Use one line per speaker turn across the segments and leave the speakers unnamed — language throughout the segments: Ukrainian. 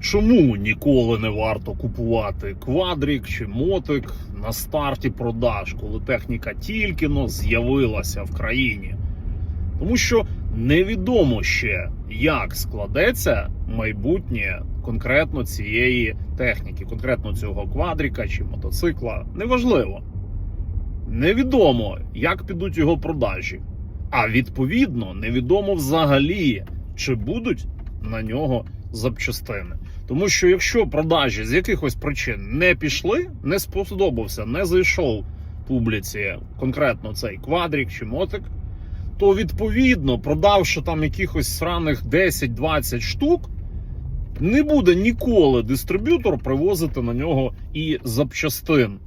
Чому ніколи не варто купувати квадрік чи мотик на старті продаж, коли техніка тільки но з'явилася в країні? Тому що невідомо ще, як складеться майбутнє конкретно цієї техніки, конкретно цього квадріка чи мотоцикла. Неважливо. Невідомо, як підуть його продажі. А відповідно, невідомо взагалі, чи будуть на нього запчастини. Тому що якщо продажі з якихось причин не пішли, не сподобався, не зайшов публіці конкретно цей квадрік чи мотик, то відповідно, продавши там якихось сраних 10-20 штук, не буде ніколи дистриб'ютор привозити на нього і запчастин.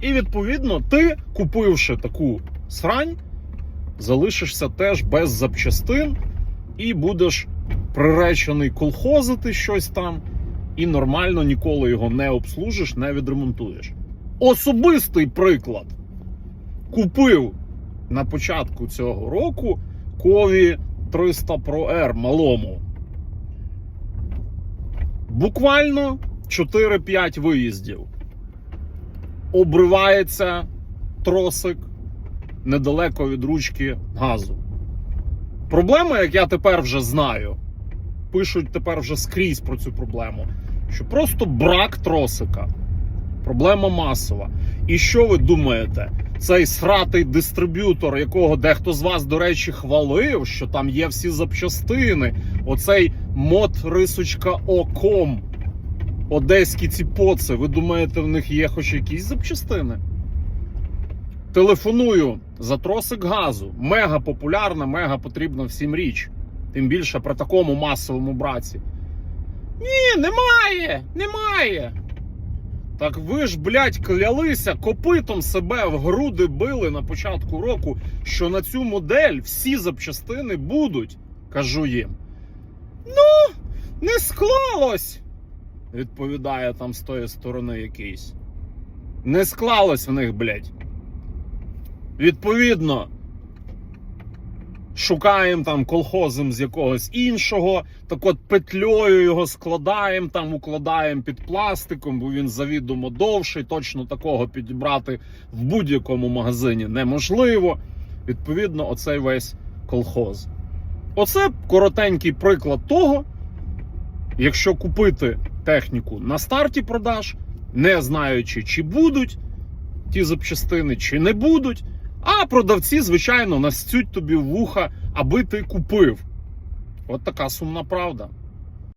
І відповідно, ти, купивши таку срань, залишишся теж без запчастин і будеш приречений колхозити щось там, і нормально ніколи його не обслужиш, не відремонтуєш. Особистий приклад. Купив на початку цього року Кові 300 Pro R малому. Буквально 4-5 виїздів. Обривається тросик недалеко від ручки газу. Проблема, як я тепер вже знаю, пишуть тепер вже скрізь про цю проблему, що просто брак тросика. Проблема масова. І що ви думаєте? Цей сратий дистриб'ютор, якого дехто з вас, до речі, хвалив, що там є всі запчастини. Оцей мод рисочка оком. Одеські ці поци. Ви думаєте, в них є хоч якісь запчастини? Телефоную за тросик газу. Мега популярна, мега потрібна всім річ. Тим більше при такому масовому браці. Ні, немає! Немає! Так ви ж, блядь, клялися, копитом себе в груди били на початку року, що на цю модель всі запчастини будуть, кажу їм. Ну, не склалось, відповідає там з тої сторони якийсь. Не склалось в них, блядь. Відповідно, шукаємо там колхозом з якогось іншого, так от петлею його складаємо, там укладаємо під пластиком, бо він завідомо довший. Точно такого підібрати в будь-якому магазині неможливо. Відповідно, оцей весь колхоз. Оце коротенький приклад того, якщо купити техніку на старті продаж, не знаючи, чи будуть ті запчастини, чи не будуть. А продавці, звичайно, настють тобі вуха, аби ти купив. От така сумна правда.